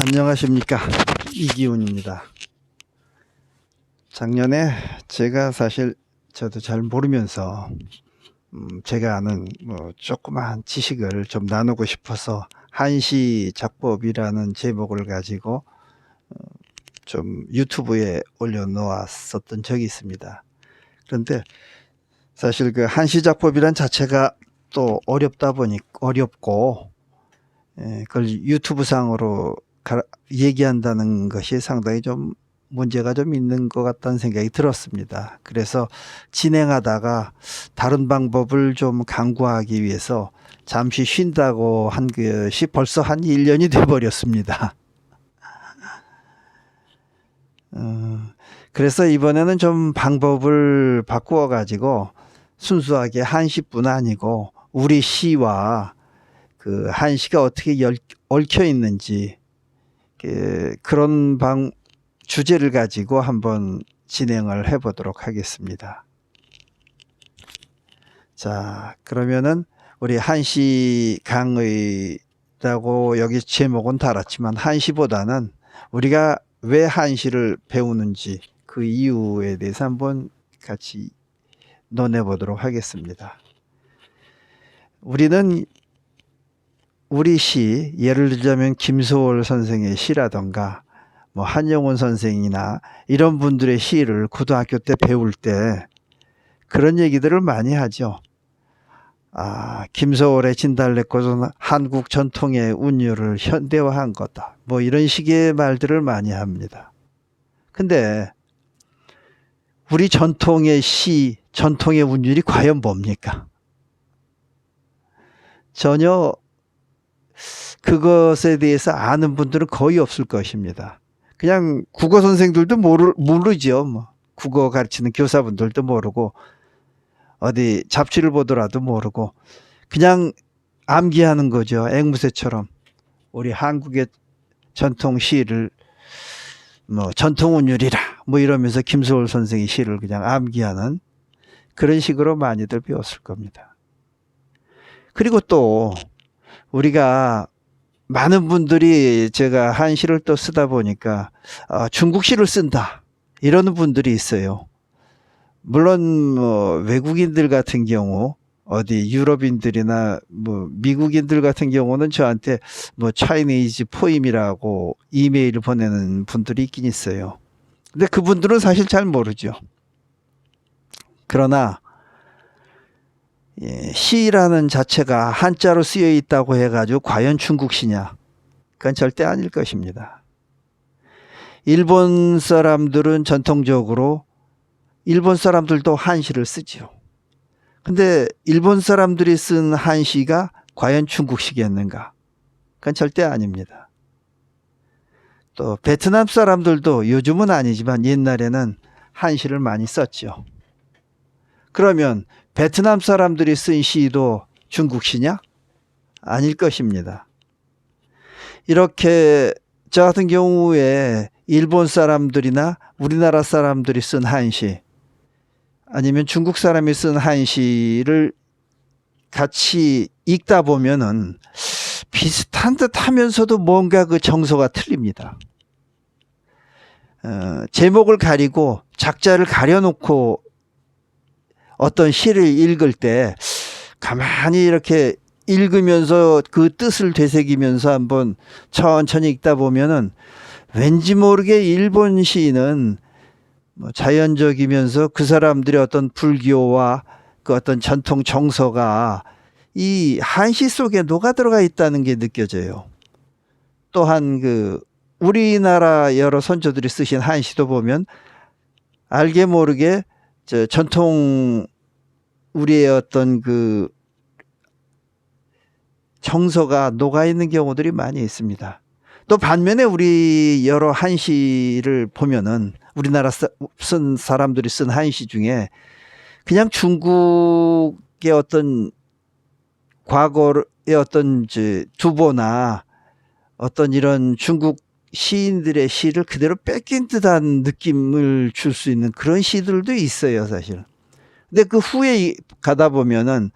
안녕하십니까 이기훈입니다. 작년에 제가 사실 저도 잘 모르면서 음, 제가 아는 뭐 조그마한 지식을 좀 나누고 싶어서 한시 작법이라는 제목을 가지고 어, 좀 유튜브에 올려놓았었던 적이 있습니다. 그런데 사실 그 한시 작법이란 자체가 또 어렵다 보니 어렵고 예, 그걸 유튜브 상으로 가- 얘기한다는 것이 상당히 좀 문제가 좀 있는 것 같다는 생각이 들었습니다. 그래서 진행하다가 다른 방법을 좀 강구하기 위해서 잠시 쉰다고 한 것이 벌써 한 1년이 돼 버렸습니다. 어, 그래서 이번에는 좀 방법을 바꾸어 가지고 순수하게 한시뿐 아니고 우리 시와 그 한시가 어떻게 열- 얽혀 있는지 그, 그런 방 주제를 가지고 한번 진행을 해보도록 하겠습니다. 자, 그러면은 우리 한시 강의라고 여기 제목은 달았지만 한시보다는 우리가 왜 한시를 배우는지 그 이유에 대해서 한번 같이 논해 보도록 하겠습니다. 우리는 우리 시 예를 들자면 김소월 선생의 시라던가 뭐 한영훈 선생이나 이런 분들의 시를 고등학교 때 배울 때 그런 얘기들을 많이 하죠. 아, 김소월의 진달래꽃은 한국 전통의 운율을 현대화한 거다. 뭐 이런 식의 말들을 많이 합니다. 근데 우리 전통의 시, 전통의 운율이 과연 뭡니까? 전혀 그것에 대해서 아는 분들은 거의 없을 것입니다. 그냥 국어 선생들도 모르, 모르죠. 뭐. 국어 가르치는 교사분들도 모르고 어디 잡지를 보더라도 모르고 그냥 암기하는 거죠. 앵무새처럼 우리 한국의 전통 시를 뭐 전통 운율이라 뭐 이러면서 김소월 선생의 시를 그냥 암기하는 그런 식으로 많이들 배웠을 겁니다. 그리고 또 우리가 많은 분들이 제가 한시를 또 쓰다 보니까 어, 중국시를 쓴다 이러는 분들이 있어요. 물론 뭐 외국인들 같은 경우 어디 유럽인들이나 뭐 미국인들 같은 경우는 저한테 뭐 차이니즈 포임이라고 이메일을 보내는 분들이 있긴 있어요. 근데 그분들은 사실 잘 모르죠. 그러나 예, 시라는 자체가 한자로 쓰여 있다고 해가지고 과연 중국시냐? 그건 절대 아닐 것입니다. 일본 사람들은 전통적으로 일본 사람들도 한시를 쓰죠. 근데 일본 사람들이 쓴 한시가 과연 중국식이었는가? 그건 절대 아닙니다. 또 베트남 사람들도 요즘은 아니지만 옛날에는 한시를 많이 썼죠. 그러면 베트남 사람들이 쓴 시도 중국 시냐? 아닐 것입니다. 이렇게 저 같은 경우에 일본 사람들이나 우리나라 사람들이 쓴 한시 아니면 중국 사람이 쓴 한시를 같이 읽다 보면은 비슷한 듯 하면서도 뭔가 그 정서가 틀립니다. 어, 제목을 가리고 작자를 가려놓고 어떤 시를 읽을 때 가만히 이렇게 읽으면서 그 뜻을 되새기면서 한번 천천히 읽다 보면은 왠지 모르게 일본 시인은 뭐 자연적이면서 그 사람들의 어떤 불교와 그 어떤 전통 정서가 이 한시 속에 녹아 들어가 있다는 게 느껴져요. 또한 그 우리나라 여러 선조들이 쓰신 한시도 보면 알게 모르게 저 전통 우리의 어떤 그 정서가 녹아 있는 경우들이 많이 있습니다. 또 반면에 우리 여러 한시를 보면은 우리나라 사- 쓴 사람들이 쓴 한시 중에 그냥 중국의 어떤 과거의 어떤 이제 두보나 어떤 이런 중국 시인들의 시를 그대로 뺏긴 듯한 느낌을 줄 수 있는 그런 시들도 있어요, 사실. 근데 그 후에 이- 가다 보면은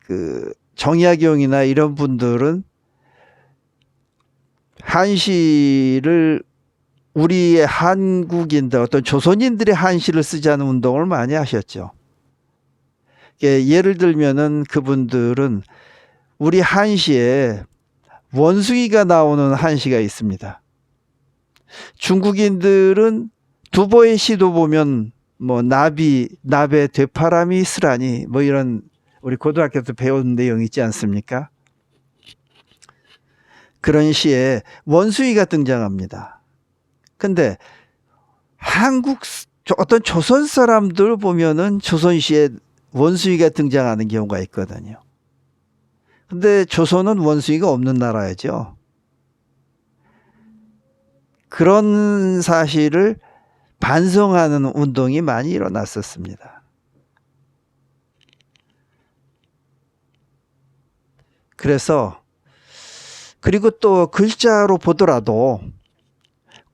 그 정약용이나 이런 분들은 한시를 우리의 한국인들 어떤 조선인들의 한시를 쓰자는 운동을 많이 하셨죠. 예, 예를 들면은 그분들은 우리 한시에 원숭이가 나오는 한시가 있습니다. 중국인들은 두보의 시도 보면 뭐 나비, 나베, 되파람이 쓰라니 뭐 이런 우리 고등학교 때 배운 내용 있지 않습니까? 그런 시에 원숭이가 등장합니다. 근데 한국 어떤 조선 사람들 보면은 조선시에 원숭이가 등장하는 경우가 있거든요. 근데 조선은 원숭이가 없는 나라죠. 그런 사실을 반성하는 운동이 많이 일어났었습니다. 그래서 그리고 또 글자로 보더라도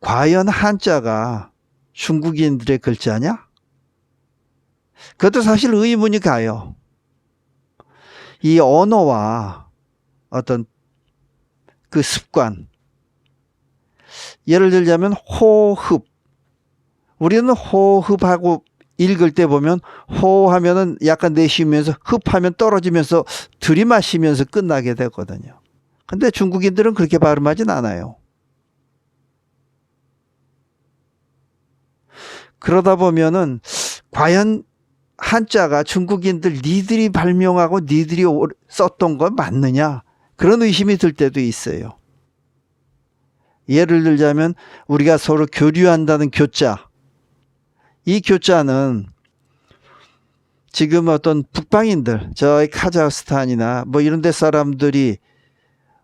과연 한자가 중국인들의 글자냐? 그것도 사실 의문이 가요. 이 언어와 어떤 그 습관. 예를 들자면 호흡. 우리는 호흡하고 읽을 때 보면 호하면은 약간 내쉬면서 흡하면 떨어지면서 들이마시면서 끝나게 되거든요. 근데 중국인들은 그렇게 발음하진 않아요. 그러다 보면은 과연 한자가 중국인들 니들이 발명하고 니들이 썼던 거 맞느냐 그런 의심이 들 때도 있어요. 예를 들자면 우리가 서로 교류한다는 교자 이 교자는 지금 어떤 북방인들 저희 카자흐스탄이나 뭐 이런 데 사람들이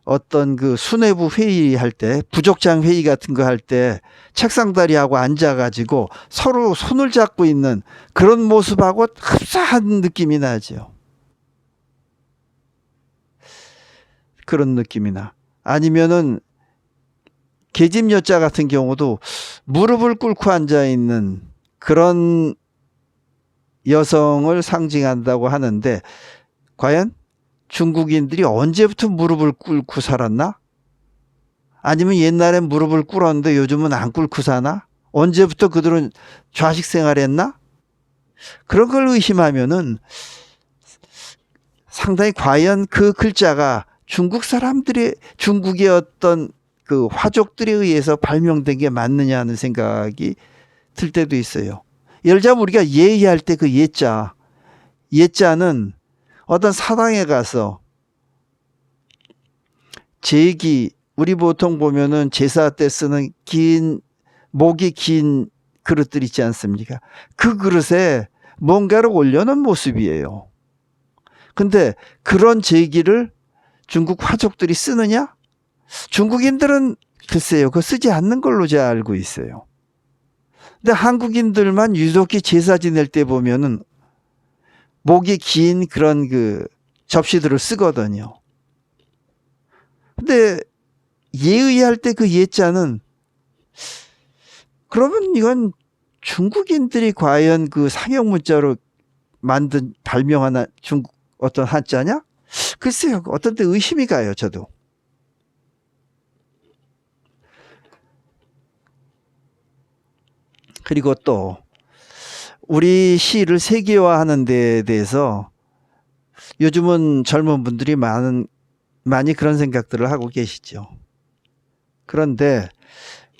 어떤 그 수뇌부 회의할 때 부족장 회의 같은 거 할 때 책상다리하고 앉아가지고 서로 손을 잡고 있는 그런 모습하고 흡사한 느낌이 나죠. 그런 느낌이 나. 아니면은 계집 여자 같은 경우도 무릎을 꿇고 앉아 있는 그런 여성을 상징한다고 하는데 과연 중국인들이 언제부터 무릎을 꿇고 살았나? 아니면 옛날엔 무릎을 꿇었는데 요즘은 안 꿇고 사나? 언제부터 그들은 좌식 생활했나? 그런 걸 의심하면은 상당히 과연 그 글자가 중국 사람들의 중국의 어떤 그 화족들에 의해서 발명된 게 맞느냐 하는 생각이 들 때도 있어요. 예를 들자면 우리가 예의할 때 그 예자, 예자는 어떤 사당에 가서 제기, 우리 보통 보면은 제사 때 쓰는 긴, 목이 긴 그릇들 있지 않습니까? 그 그릇에 뭔가를 올려놓은 모습이에요. 근데 그런 제기를 중국 화족들이 쓰느냐? 중국인들은 글쎄요, 그 쓰지 않는 걸로 제가 알고 있어요. 근데 한국인들만 유독히 제사 지낼 때 보면은 목이 긴 그런 그 접시들을 쓰거든요. 근데 예의할 때 그 예자는 그러면 이건 중국인들이 과연 그 상형 문자로 만든 발명한 중국 어떤 한자냐? 글쎄요. 어떤 때 의심이 가요, 저도. 그리고 또 우리 시를 세계화하는 데 대해서 요즘은 젊은 분들이 많은 많이 그런 생각들을 하고 계시죠. 그런데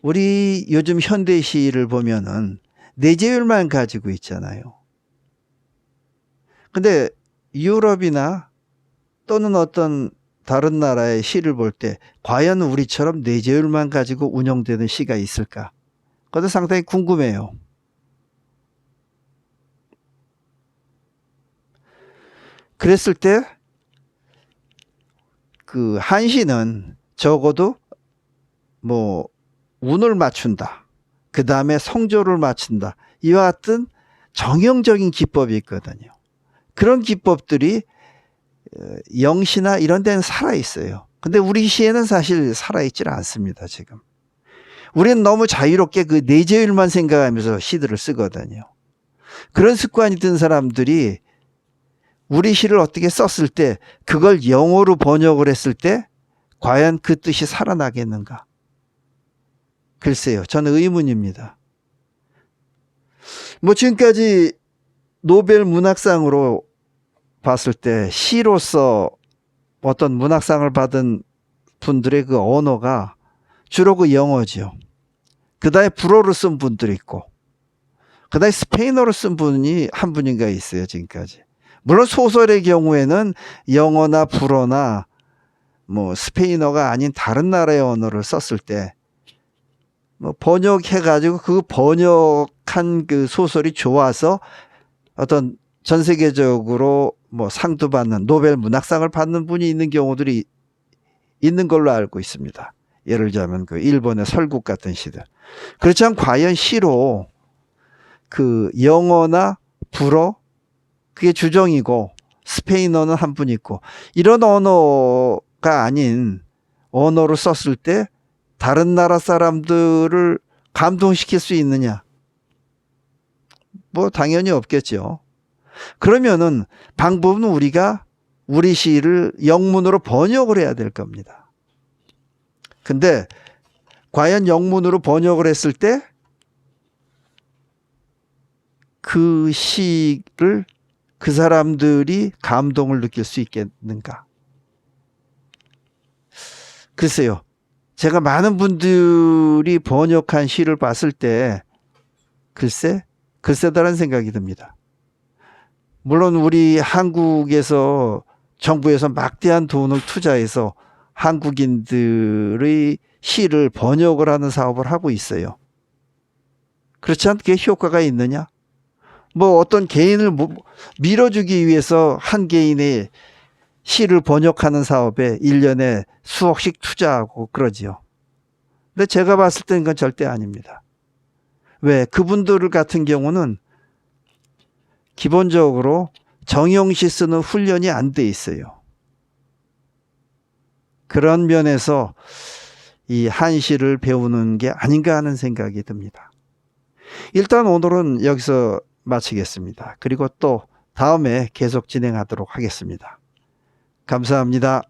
우리 요즘 현대 시를 보면은 내재율만 가지고 있잖아요. 근데 유럽이나 또는 어떤 다른 나라의 시를 볼 때 과연 우리처럼 내재율만 가지고 운영되는 시가 있을까? 그것도 상당히 궁금해요. 그랬을 때 그 한시는 적어도 뭐 운을 맞춘다. 그 다음에 성조를 맞춘다. 이와 같은 정형적인 기법이 있거든요. 그런 기법들이 어, 영시나 이런 데는 살아 있어요. 근데 우리 시에는 사실 살아 있질 않습니다, 지금. 우리는 너무 자유롭게 그 내재율만 생각하면서 시들을 쓰거든요. 그런 습관이 든 사람들이 우리 시를 어떻게 썼을 때 그걸 영어로 번역을 했을 때 과연 그 뜻이 살아나겠는가? 글쎄요. 저는 의문입니다. 뭐 지금까지 노벨 문학상으로 봤을 때 시로서 어떤 문학상을 받은 분들의 그 언어가 주로 그 영어죠. 그 다음에 불어로 쓴 분들이 있고, 그 다음에 스페인어로 쓴 분이 한 분인가 있어요, 지금까지. 물론 소설의 경우에는 영어나 불어나 뭐 스페인어가 아닌 다른 나라의 언어를 썼을 때, 뭐 번역해 가지고 그 번역한 그 소설이 좋아서 어떤 전 세계적으로 뭐 상도 받는 노벨 문학상을 받는 분이 있는 경우들이 있는 걸로 알고 있습니다. 예를 들자면 그 일본의 설국 같은 시들. 그렇지만 과연 시로 그 영어나 불어 그게 주정이고 스페인어는 한 분 있고 이런 언어가 아닌 언어로 썼을 때 다른 나라 사람들을 감동시킬 수 있느냐? 뭐 당연히 없겠죠. 그러면은 방법은 우리가 우리 시를 영문으로 번역을 해야 될 겁니다. 근데 과연 영문으로 번역을 했을 때 그 시를 그 사람들이 감동을 느낄 수 있겠는가? 글쎄요. 제가 많은 분들이 번역한 시를 봤을 때 글쎄 글쎄다라는 생각이 듭니다. 물론 우리 한국에서 정부에서 막대한 돈을 투자해서 한국인들의 시를 번역을 하는 사업을 하고 있어요. 그렇지 않게 효과가 있느냐? 뭐 어떤 개인을 뭐 밀어주기 위해서 한 개인의 시를 번역하는 사업에 1년에 수억씩 투자하고 그러지요. 근데 제가 봤을 때는 그건 절대 아닙니다. 왜? 그분들 같은 경우는 기본적으로 정영시 쓰는 훈련이 안 돼 있어요. 그런 면에서 이 한시를 배우는 게 아닌가 하는 생각이 듭니다. 일단 오늘은 여기서 마치겠습니다. 그리고 또 다음에 계속 진행하도록 하겠습니다. 감사합니다.